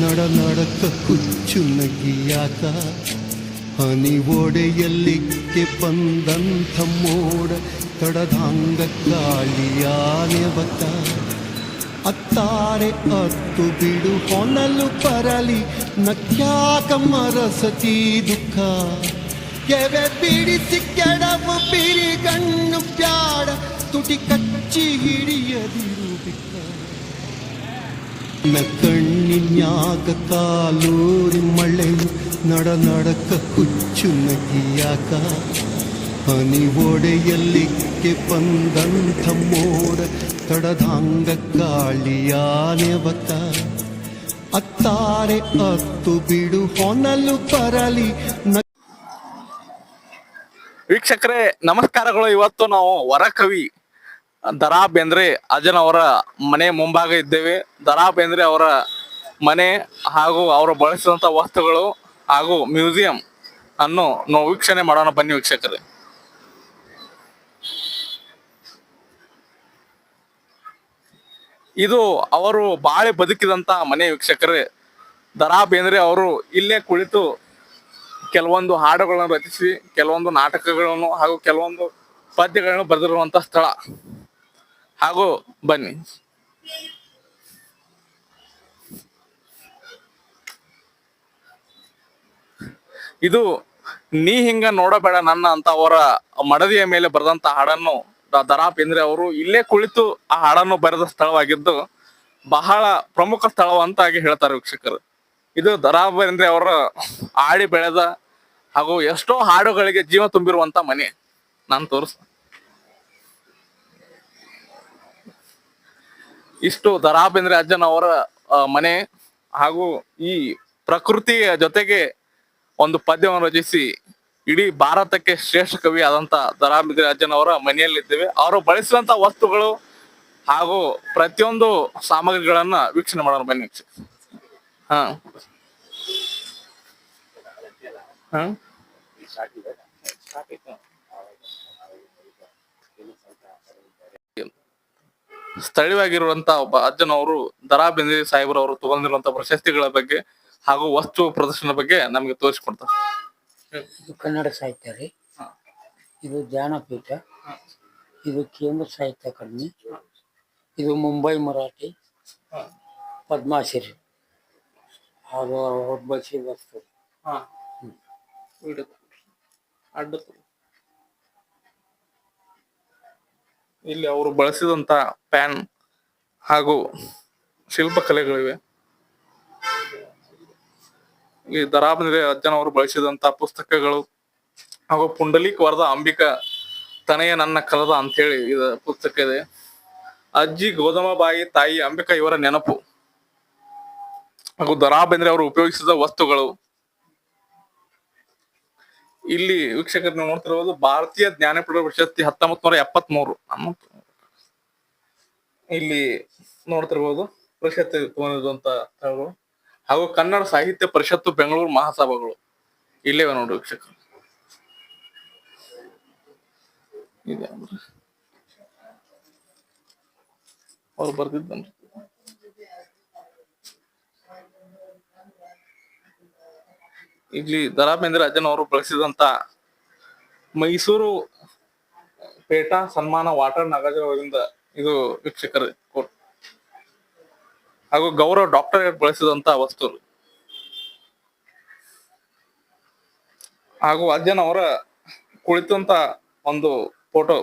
ನಡ ನಡಕ ಹುಚ್ಚು ನಗಿಯಾತ ಹನಿ ಒಡೆಯಲ್ಲಿಕ್ಕೆ ಬಂದಂಥ ಮೋಡ ತಡದಾಂಗ ಗಾಳಿಯಾನೆವತ ಅತ್ತಾರೆ ಅತ್ತು ಬಿಡು ಹೊನಲು ಪರಲಿ, ನಕ್ಯಾಕ ಮರಸತಿ ದುಃಖ. ಎವೆ ಬಿಡಿಸಿ ಕೆಡವು ಬಿರಿಗಣ್ಣು ಪ್ಯಾಡ, ತುಟಿ ಕಚ್ಚಿ ಹಿಡಿಯದಿ. ನ ಕಣ್ಣಿನ್ಯಾಗ ಕಾಲೂರಿ ಮಳೆಯು ನಡ ನಡಕ ಹುಚ್ಚು ನಗಿಯಾಕ ಹನಿ ಒಡೆಯಲ್ಲಿಕ್ಕೆ ಬಂದಂಥ ಮೋಡ ತಡದಾಂಗ ಗಾಳಿಯಾನೆವತ ಅತ್ತಾರೆ ಅತ್ತು ಬಿಡು ಹೊನಲು ಪರಲಿ ವೀಕ್ಷಕರೇ, ನಮಸ್ಕಾರಗಳು. ಇವತ್ತು ನಾವು ವರಕವಿ ದರಾ ಬೇಂದ್ರೆ ಅಜನ್ ಅವರ ಮನೆ ಮುಂಭಾಗ ಇದ್ದೇವೆ. ದರಾ ಬೇಂದ್ರೆ ಅವರ ಮನೆ ಹಾಗೂ ಅವರು ಬಳಸಿದಂತ ವಸ್ತುಗಳು ಹಾಗೂ ಮ್ಯೂಸಿಯಂ ಅನ್ನು ನಾವು ವೀಕ್ಷಣೆ ಮಾಡೋಣ. ಬನ್ನಿ ವೀಕ್ಷಕರೇ. ಇದು ಅವರು ಬಾಳೆ ಬದುಕಿದಂತ ಮನೆ ವೀಕ್ಷಕರೇ. ದರಾ ಬೇಂದ್ರೆ ಅವರು ಇಲ್ಲೇ ಕುಳಿತು ಕೆಲವೊಂದು ಹಾಡುಗಳನ್ನು ರಚಿಸಿ, ಕೆಲವೊಂದು ನಾಟಕಗಳನ್ನು ಹಾಗೂ ಕೆಲವೊಂದು ಪದ್ಯಗಳನ್ನು ಬರೆದಿರುವಂಥ ಸ್ಥಳ. ಹಾಗೂ ಬನ್ನಿ. ಇದು ನೀ ಹಿಂಗ ನೋಡಬೇಡ ನನ್ನ ಅಂತ ಅವರ ಮಡದಿಯ ಮೇಲೆ ಬರೆದಂತ ಹಾಡನ್ನು ದರಾ ಬೇಂದ್ರೆ ಅವರು ಇಲ್ಲೇ ಕುಳಿತು ಆ ಹಾಡನ್ನು ಬರೆದ ಸ್ಥಳವಾಗಿದ್ದು ಬಹಳ ಪ್ರಮುಖ ಸ್ಥಳವಂತಾಗಿ ಹೇಳ್ತಾರೆ ವೀಕ್ಷಕರು. ಇದು ದರಾ ಬೇಂದ್ರೆ ಅವರ ಆಡಿ ಬೆಳೆದ ಹಾಗೂ ಎಷ್ಟೋ ಹಾಡುಗಳಿಗೆ ಜೀವ ತುಂಬಿರುವಂತ ಮನೆ. ನಾನು ತೋರಿಸ ಇಷ್ಟು ದರಾ ಬೇಂದ್ರೆ ಅಜ್ಜನ್ ಅವರ ಮನೆ ಹಾಗೂ ಈ ಪ್ರಕೃತಿಯ ಜೊತೆಗೆ ಒಂದು ಪದ್ಯವನ್ನು ರಚಿಸಿ, ಇಡೀ ಭಾರತಕ್ಕೆ ಶ್ರೇಷ್ಠ ಕವಿ ಆದಂತ ದರಾ ಬೇಂದ್ರೆ ಅಜ್ಜನ್ ಅವರ ಮನೆಯಲ್ಲಿದ್ದೇವೆ. ಅವರು ಬಳಸಿದಂತ ವಸ್ತುಗಳು ಹಾಗೂ ಪ್ರತಿಯೊಂದು ಸಾಮಗ್ರಿಗಳನ್ನ ವೀಕ್ಷಣೆ ಮಾಡೋಣ ಬನ್ನಿ ಹಾ. ಹಾ. ಸ್ಥಳೀಯವಾಗಿರುವಂತ ಒಬ್ಬ ಅಜ್ಜನವರು ದರಾ ಬೇಂದ್ರೆ ಅವರು ತಗೊಂಡಿರುವಂತ ಪ್ರಶಸ್ತಿಗಳ ಬಗ್ಗೆ ಹಾಗೂ ವಸ್ತು ಪ್ರದರ್ಶನ ಬಗ್ಗೆ ನಮಗೆ ತೋರಿಸ್ಕೊಡ್ತಾರೆ. ಇದು ಕನ್ನಡ ಸಾಹಿತ್ಯ ರೀ. ಇದು ಜ್ಞಾನಪೀಠ. ಇದು ಕೇಂದ್ರ ಸಾಹಿತ್ಯ ಅಕಾಡೆಮಿ. ಇದು ಮುಂಬೈ ಮರಾಠಿ. ಪದ್ಮಾಶ್ರೀ ಹಾಗೂ ಅವ್ರು ಬಳಸಿದ ವಸ್ತು ಇಲ್ಲಿ ಅವರು ಬಳಸಿದಂತ ಪ್ಯಾನ್ ಹಾಗೂ ಶಿಲ್ಪಕಲೆಗಳಿವೆ. ಈ ದರಾ ಅಜ್ಜನ ಅಜ್ಜನವರು ಬಳಸಿದಂತ ಪುಸ್ತಕಗಳು ಹಾಗೂ ಪುಂಡಲೀಕ್ ವರದ ಅಂಬಿಕಾ ತನೆಯ ನನ್ನ ಕಲದ ಅಂತೇಳಿ ಇದು ಪುಸ್ತಕ ಇದೆ. ಅಜ್ಜಿ ಗೋಧಮಬಾಯಿ ತಾಯಿ ಅಂಬಿಕಾ ಇವರ ನೆನಪು ಹಾಗೂ ದರಾ ಬೇಂದ್ರೆ ಅವರು ಉಪಯೋಗಿಸಿದ ವಸ್ತುಗಳು. ಇಲ್ಲಿ ವೀಕ್ಷಕರು ನೀವು ನೋಡ್ತಿರೋದು ಭಾರತೀಯ ಜ್ಞಾನಪೀಠ ಪ್ರಶಸ್ತಿ ಹತ್ತೊಂಬತ್ ನೂರ ಎಪ್ಪತ್ ಮೂರು ಇಲ್ಲಿ ನೋಡ್ತಿರ್ಬೋದು ಪ್ರಶಸ್ತಿ ತಗೊಂಡಿರುವಂತ ಸ್ಥಳಗಳು. ಹಾಗೂ ಕನ್ನಡ ಸಾಹಿತ್ಯ ಪರಿಷತ್ತು ಬೆಂಗಳೂರು ಮಹಾಸಭಾಗಳು. ಇಲ್ಲೇ ನೋಡಿ ವೀಕ್ಷಕರು. ಅವ್ರು ಬರ್ದಿದ್ದನ್ರಿ ಇಲ್ಲಿ ದ ಬೇಂದ್ರಾಜನ್ ಅವರು ಬಳಸಿದಂತ ಮೈಸೂರು ಪೇಟಾ ಸನ್ಮಾನ ವಾಟರ್ ನಾಗರಾಜ್ ಅವರಿಂದ ಇದು ವೀಕ್ಷಕರ ಕೋಟ್ ಹಾಗೂ ಗೌರವ ಡಾಕ್ಟರ್ ಬಳಸಿದಂತ ವಸ್ತು ಹಾಗೂ ಅಜ್ಜನ್ ಅವರ ಕುಳಿತಂತ ಒಂದು ಫೋಟೋ